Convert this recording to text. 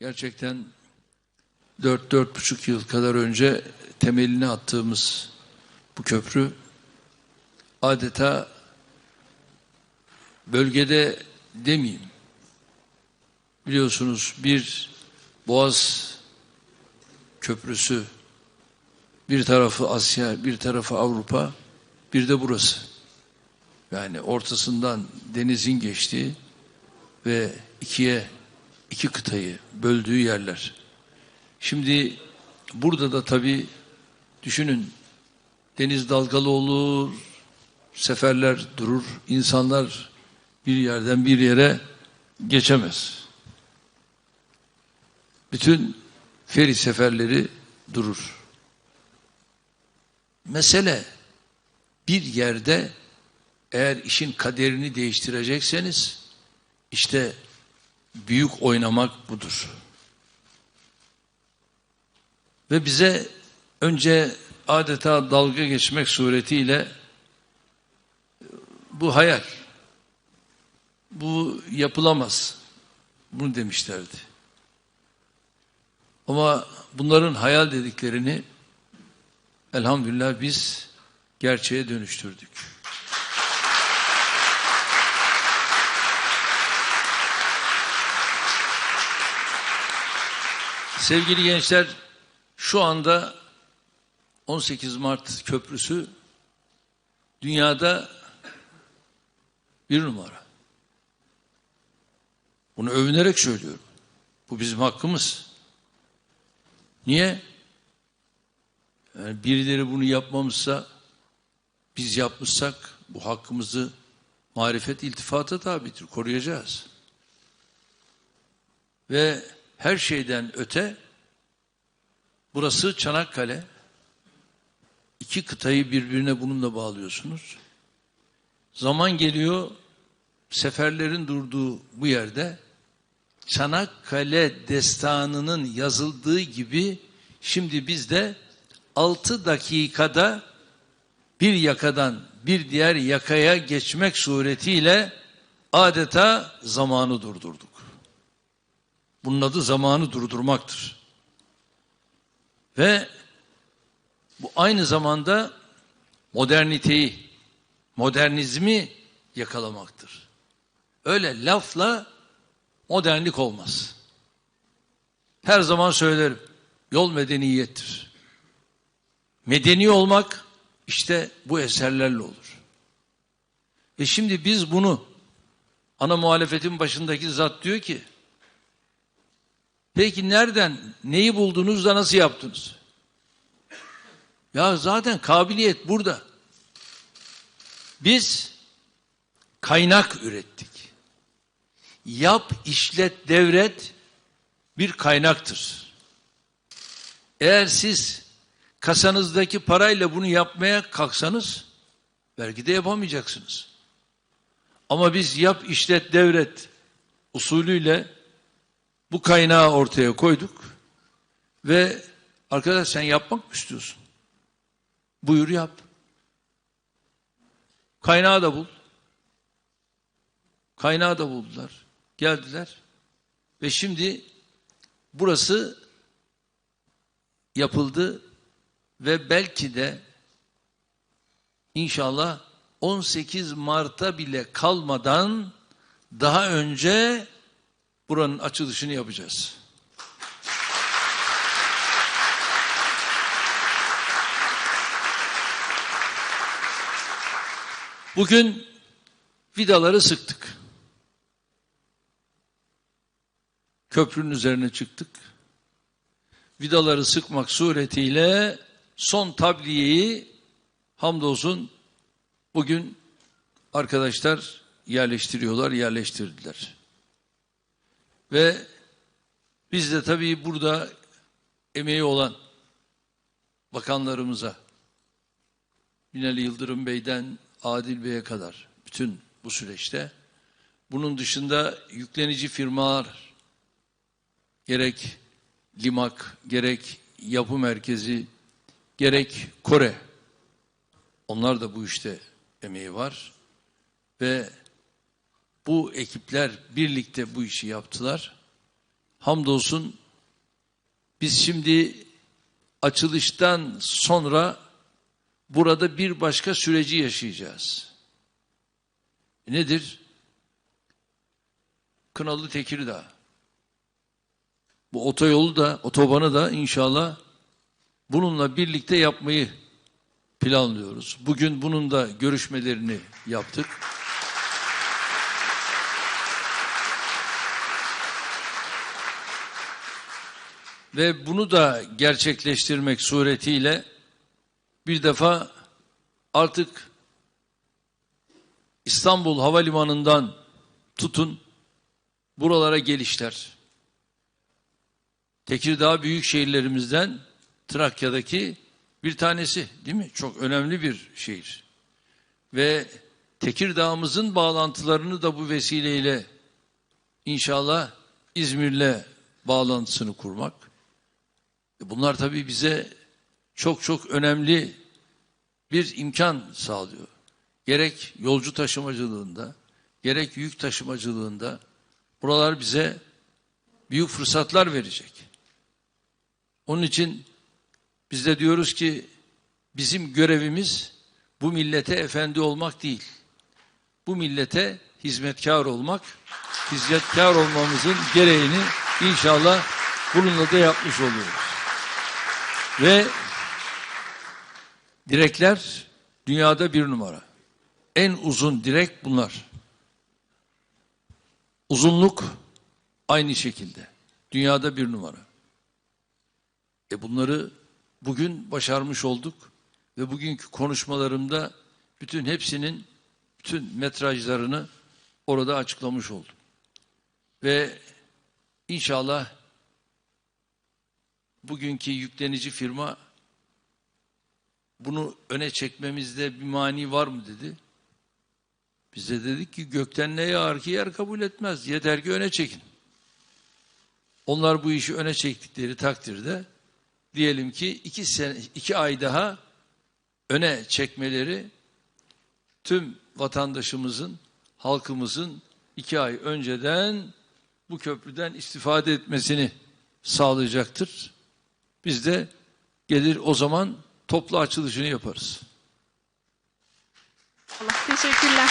Gerçekten 4-4,5 yıl kadar önce temelini attığımız bu köprü adeta bölgede demeyeyim. Biliyorsunuz bir Boğaz Köprüsü bir tarafı Asya, bir tarafı Avrupa, bir de burası. Yani ortasından denizin geçtiği ve ikiye iki kıtayı böldüğü yerler. Şimdi burada da tabii düşünün deniz dalgalı olur, seferler durur, insanlar bir yerden bir yere geçemez. Bütün feri seferleri durur. Mesele bir yerde eğer işin kaderini değiştirecekseniz işte büyük oynamak budur. Ve bize önce adeta dalga geçmek suretiyle bu hayal, bu yapılamaz, bunu demişlerdi. Ama bunların hayal dediklerini elhamdülillah biz gerçeğe dönüştürdük. Sevgili gençler, şu anda 18 Mart Köprüsü dünyada bir numara. Bunu övünerek söylüyorum. Bu bizim hakkımız. Niye? Yani birileri bunu yapmamışsa, biz yapmışsak bu hakkımızı marifet iltifata tabidir, koruyacağız. Ve her şeyden öte burası Çanakkale. İki kıtayı birbirine bununla bağlıyorsunuz. Zaman geliyor seferlerin durduğu bu yerde Çanakkale destanının yazıldığı gibi şimdi biz de 6 dakikada bir yakadan bir diğer yakaya geçmek suretiyle adeta zamanı durdurduk. Bunun adı zamanı durdurmaktır. Ve bu aynı zamanda moderniteyi, modernizmi yakalamaktır. Öyle lafla modernlik olmaz. Her zaman söylerim. Yol medeniyettir. Medeni olmak işte bu eserlerle olur. Ve şimdi biz bunu ana muhalefetin başındaki zat diyor ki Peki nereden, neyi buldunuz da nasıl yaptınız? Ya zaten kabiliyet burada. Biz kaynak ürettik. Yap, işlet, devret bir kaynaktır. Eğer siz kasanızdaki parayla bunu yapmaya kalksanız belki de yapamayacaksınız. Ama biz yap, işlet, devret usulüyle bu kaynağı ortaya koyduk ve arkadaş sen yapmak mı istiyorsun? Buyur yap. Kaynağı da bul. Kaynağı da buldular. Geldiler. Ve şimdi burası yapıldı ve belki de inşallah 18 Mart'a bile kalmadan daha önce buranın açılışını yapacağız. Bugün vidaları sıktık. Köprünün üzerine çıktık. Vidaları sıkmak suretiyle son tabliyeyi hamdolsun bugün arkadaşlar yerleştiriyorlar, yerleştirdiler. Ve biz de tabii burada emeği olan bakanlarımıza Binali Yıldırım Bey'den Adil Bey'e kadar bütün bu süreçte. Bunun dışında yüklenici firmalar gerek Limak, gerek yapı merkezi, gerek Kore. Onlar da bu işte emeği var. Ve bu ekipler birlikte bu işi yaptılar. hamdolsun biz şimdi açılıştan sonra burada bir başka süreci yaşayacağız. Nedir? Kınalı Tekirdağ. Bu otoyolu da, otobanı da inşallah bununla birlikte yapmayı planlıyoruz. Bugün bunun da görüşmelerini yaptık. Ve bunu da gerçekleştirmek suretiyle bir defa artık İstanbul Havalimanı'ndan tutun buralara gelişler. Tekirdağ büyük şehirlerimizden Trakya'daki bir tanesi değil mi? Çok önemli bir şehir. Ve Tekirdağ'ımızın bağlantılarını da bu vesileyle inşallah İzmir'le bağlantısını kurmak. E Bunlar tabii bize çok çok önemli bir imkan sağlıyor. Gerek yolcu taşımacılığında, gerek yük taşımacılığında buralar bize büyük fırsatlar verecek. Onun için biz de diyoruz ki bizim görevimiz bu millete efendi olmak değil. Bu millete hizmetkar olmak, hizmetkar olmamızın gereğini inşallah bununla da yapmış oluyoruz. Ve direkler dünyada bir numara. En uzun direk bunlar. Uzunluk aynı şekilde. Dünyada bir numara. E bunları bugün başarmış olduk ve bugünkü konuşmalarımda bütün hepsinin bütün metrajlarını orada açıklamış oldum. Ve inşallah bugünkü yüklenici firma bunu öne çekmemizde bir mani var mı dedi. Biz de dedik ki gökten ne yağar ki yer kabul etmez. Yeter ki öne çekin. Onlar bu işi öne çektikleri takdirde diyelim ki iki, sene, iki ay daha öne çekmeleri tüm vatandaşımızın, halkımızın iki ay önceden bu köprüden istifade etmesini sağlayacaktır. Biz de gelir o zaman toplu açılışını yaparız. Allah teşekkürler.